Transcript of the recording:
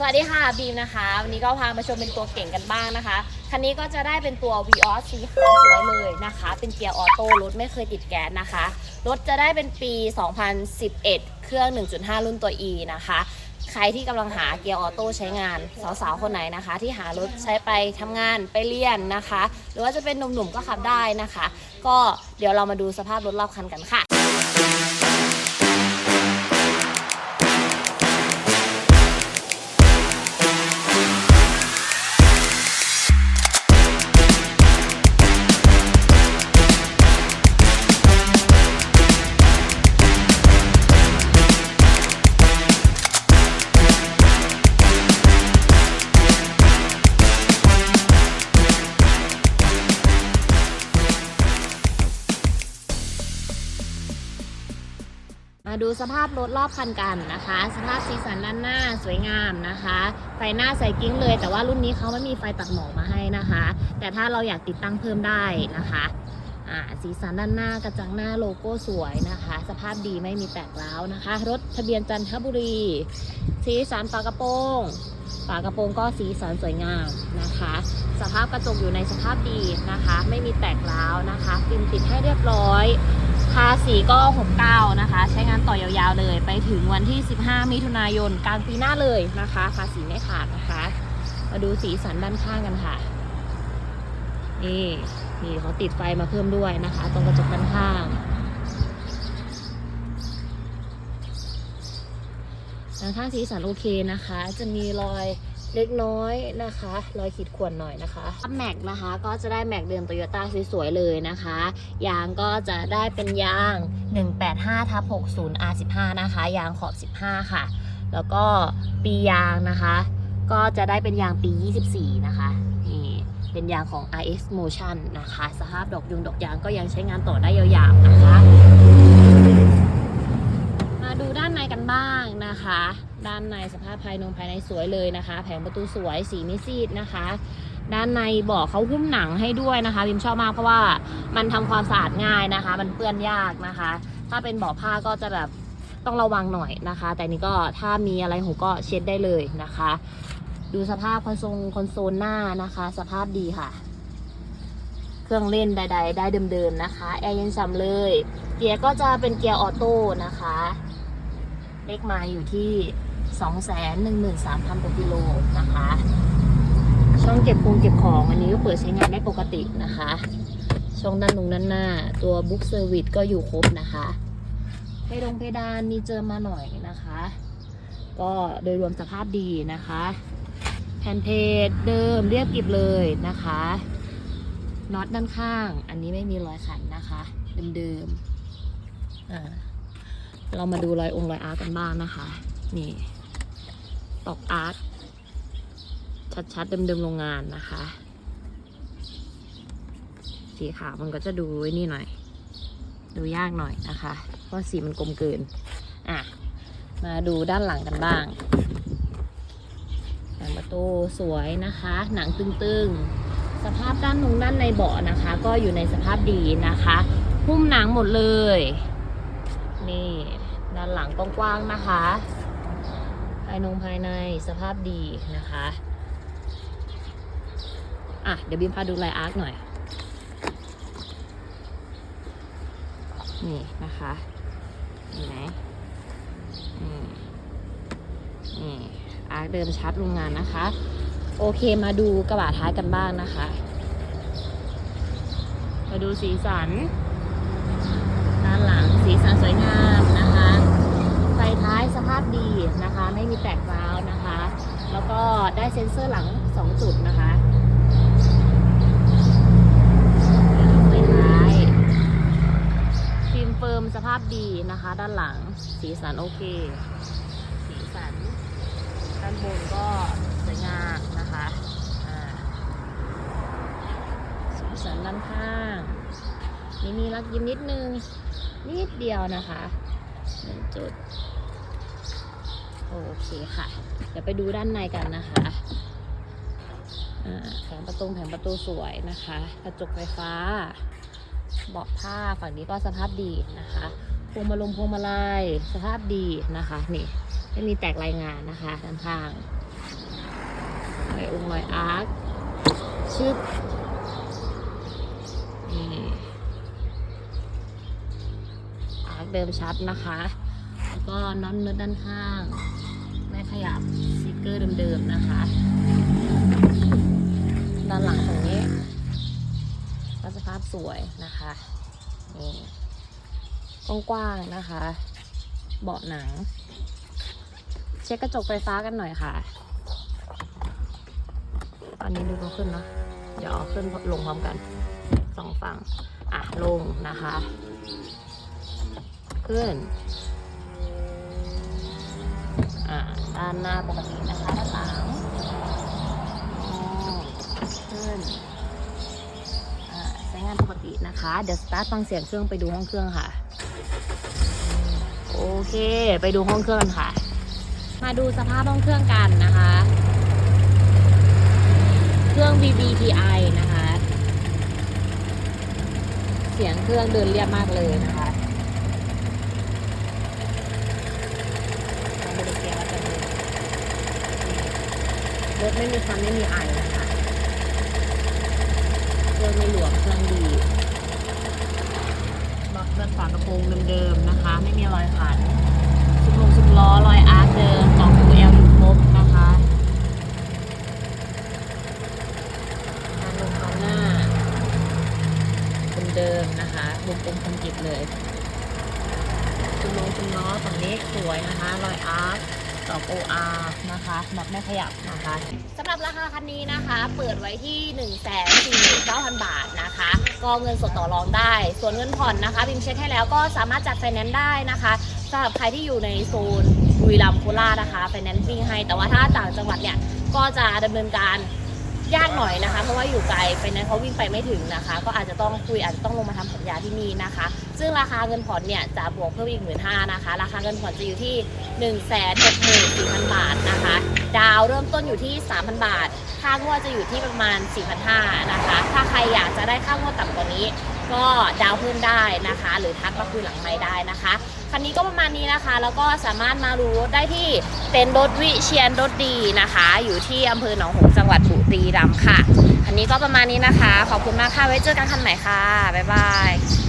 สวัสดีค่ะบีมนะคะ วันนี้ก็พามาชมเป็นตัวเก่งกันบ้างนะคะ คันนี้ก็จะได้เป็นตัว v ีออสสีขาวสวยเลยนะคะ เป็นเกียร์ออโต้รถไม่เคยติดแก๊สนะคะ รถจะได้เป็นปี 2011 เครื่อง 1.5 รุ่นตัว E นะคะ ใครที่กำลังหาเกียร์ออโต้ใช้งาน สาวๆ คนไหนนะคะ ที่หารถใช้ไปทำงานไปเรียนนะคะ หรือว่าจะเป็นหนุ่มๆก็ขับได้นะคะ ก็เดี๋ยวเรามาดูสภาพรถรอบคันกันค่ะ มาดูสภาพรถรอบคันกันนะคะ สภาพสีสันด้านหน้าสวยงามนะคะ ไฟหน้าใส่กิ้งเลย แต่ว่ารุ่นนี้เขาไม่มีไฟตัดหมอกมาให้นะคะ แต่ถ้าเราอยากติดตั้งเพิ่มได้นะคะสีสันด้านหน้ากระจังหน้าโลโก้สวยนะคะ สภาพดีไม่มีแตกร้าวนะคะ รถทะเบียนจันทบุรี สีสันฝากระโปรงฝากระโปรงก็สีสันสวยงามนะคะ สภาพกระจกอยู่ในสภาพดีนะคะ ไม่มีแตกร้าวนะคะฟิล์มติดให้เรียบร้อยาษีก็69นะคะ ใช้งานต่อยาวๆเลย ไปถึงวันที่ 15 มิถุนายนกลางปีหน้าเลยนะคะ ภาษีไม่ขาดนะคะ มาดูสีสันด้านข้างกันค่ะ นี่นี่เขาติดไฟมาเพิ่มด้วยนะคะ ตรงกระจกด้านข้างด้านข้างสีสันโอเคนะคะ จะมีรอย เล็กน้อยนะคะรอยขีดข่วนหน่อยนะคะแม็กนะคะก็จะได้แม็กเดิมโตโยต้าสวยๆเลยนะคะ ยางก็จะได้เป็นยาง 185ทับ60 R15 นะคะ ยางขอบ 15 ค่ะ แล้วก็ปียางนะคะ ก็จะได้เป็นยางปี 24 นะคะนี่เป็นยางของ RX Motion นะคะ สภาพดอกยุงดอกยางก็ยังใช้งานต่อได้ยาวๆนะคะ มาดูด้านในกันบ้างนะคะ ด้านในสภาพภายนงภายในสวยเลยนะคะ แผงประตูสวยสีไม่ซีดนะคะ ด้านในเบอกเขาหุ้มหนังให้ด้วยนะคะพิมชอบมากเพราะว่ามันทำความสะอาดง่ายนะคะ มันเปื้อนยากนะคะ ถ้าเป็นเบาะผ้าก็จะแบบต้องระวังหน่อยนะคะ แต่นี่ก็ถ้ามีอะไรหูก็เช็ดได้เลยนะคะ ดูสภาพคอนโซลคอนโซลหน้านะคะ สภาพดีค่ะ เครื่องเล่นใด ๆ ได้เดิมๆนะคะแอร์เย็นฉ่ำเลย เกียร์ก็จะเป็นเกียร์ออโต้นะคะเลขมาอยู่ที่ 213,000กว่ากิโลนะคะ ช่องเก็บคงเก็บของอันนี้ก็เปิดใช้งานได้ปกตินะคะ ช่องด้านนุงด้านหน้า ตัวบุ๊กเซอร์วิสก็อยู่ครบนะคะเพดงเพดานมีเจอมาหน่อยนะคะ ก็โดยรวมสภาพดีนะคะแผ่นเพจเดิมเรียบกริบเลยนะคะน็อตด้านข้าง อันนี้ไม่มีรอยขันนะคะ เดิมๆอ่าเรามาดูรอยองค์รอยอาร์กันบ้างนะคะ นี่ ตอกอาร์ตชัดๆ เดิมๆโรงงานนะคะ สีขาวมันก็จะดูไอ้นี่หน่อย ดูยากหน่อยนะคะเพราะสีมันกลมเกินอะ มาดูด้านหลังกันบ้างหนังประตูสวยนะคะ หนังตึงๆ สภาพด้านนุงด้านในเบาะนะคะ ก็อยู่ในสภาพดีนะคะหุ้มหนังหมดเลย นี่ ด้านหลังกว้างๆนะคะ ภายนงภายในสภาพดีนะคะ อะ เดี๋ยวบิมพาดูลน์อาร์คหน่อย นี่นะคะเห็นไหมนี่อาร์คเดิมชัดโรงงานนะคะ โอเคมาดูกระบะท้ายกันบ้างนะคะ มาดูสีสัน ด้านหลังสีสันสวยงามนะคะ ท้ายสภาพดีนะคะ ไม่มีแตกร้าวนะคะ แล้วก็ได้เซ็นเซอร์หลัง 2 จุดนะคะไฟท้ายฟิล์มเฟิร์มสภาพดีนะคะ ด้านหลังสีสันโอเค สีสันด้านบนก็สวยงามนะคะสีสันด้านข้างมีมีรักยิ้มนิดนึงนิดเดียวนะคะหนึ่งจุด โอเคค่ะ เดี๋ยวไปดูด้านในกันนะคะแผงประตูแผงประตูสวยนะคะ กระจกไฟฟ้า เบาะผ้าฝั่งนี้ก็สภาพดีนะคะพวงมาลงพวงมาลัยสภาพดีนะคะนี่ไม่มีแตกรายงานนะคะด้านข้างรอยองค์รอยอาร์คชึบนี่อาร์คเดิมชัดนะคะ แล้วก็น็อตเนื้อด้านข้าง ขยับสติกเกอร์เดิมๆนะคะ ด้านหลังตรงนี้ก็สภาพสวยนะคะนี่กว้างๆนะคะ เบาะหนัง เช็คกระจกไฟฟ้ากันหน่อยค่ะตอนนี้ดูก็ขึ้นเนาะเดี๋ยวขึ้นลงพร้อมกันสองฝั่ง อะ ลงนะคะ ขึ้น อ่าด้านหน้าปกตินะคะด้านหลังขึ้นใช้งานปกตินะคะ เดี๋ยวสตาร์ทฟังเสียงเครื่องไปดูห้องเครื่องค่ะ โอเค ไปดูห้องเครื่องกันค่ะ มาดูสภาพห้องเครื่องกันนะคะ เครื่อง VVTi นะคะ เสียงเครื่องเดินเรียบมากเลยนะคะไม่ได้เกียร์ว่าจะเดินรถ ไม่มีควันไม่มีไอนะคะเครื่องไม่หลวมเครื่องดีล็อกเลื่อนฝากระโปรงเดิมๆนะคะ ไม่มีรอยขันชุดลงชุดล้อรอยอาร์เดิมกล่อง UL อยู่ครบนะคะการลงคันหน้าเป็นเดิมนะคะวงกลมคอนกรีตเลยชุดลงชุดล้อฝั่งนี้สวยนะคะรอยอาร์ คดอก OR นะคะแบบไม่ขยับนะคะสำหรับราคาคันนี้นะคะ เปิดไว้ที่ 1 4 9 0 0 0 บาทนะคะ ก็เงินสดต่อรองได้ ส่วนเงินผ่อนนะคะพิมเช็คให้แล้วก็สามารถจัดไฟแนนซ์ได้นะคะสำหรับใครที่อยู่ในโซนบุรีรัมย์โคราชนะคะไฟแนนซิ่งให้ แต่ว่าถ้าต่างจังหวัดเนี่ยก็จะดำเนินการ ยากหน่อยนะคะ เพราะว่าอยู่ไกลไปนั้นเขาวิ่งไปไม่ถึงนะคะ ก็อาจจะต้องคุยอาจจะต้องลงมาทำสัญญาที่นี่นะคะ ซึ่งราคาเงินผ่อนเนี่ยจะบวกเพิ่มอีกหมื่นห้านะคะ ราคาเงินผ่อนจะอยู่ที่1นึ่งแสนหกหมื่นสี่พันบาทนะคะ ดาวเริ่มต้นอยู่ที่ 3,000 บาท ค่างวดจะอยู่ที่ประมาณ4,500นะคะ ถ้าใครอยากจะได้ค่างวดต่ำกว่านี้ ก็ดาวเพิ่มได้นะคะ หรือทักมาคุยหลังไม่ได้นะคะคันนี้ก็ประมาณนี้นะคะ แล้วก็สามารถมารู้รถได้ที่เต็นท์รถวิเชียนรถดีนะคะ อยู่ที่อำเภอหนองหงส์จังหวัดบุรีรัมย์ค่ะคันนี้ก็ประมาณนี้นะคะ ขอบคุณมากค่ะไว้เจอกันคันใหม่ค่ะบ๊ายบาย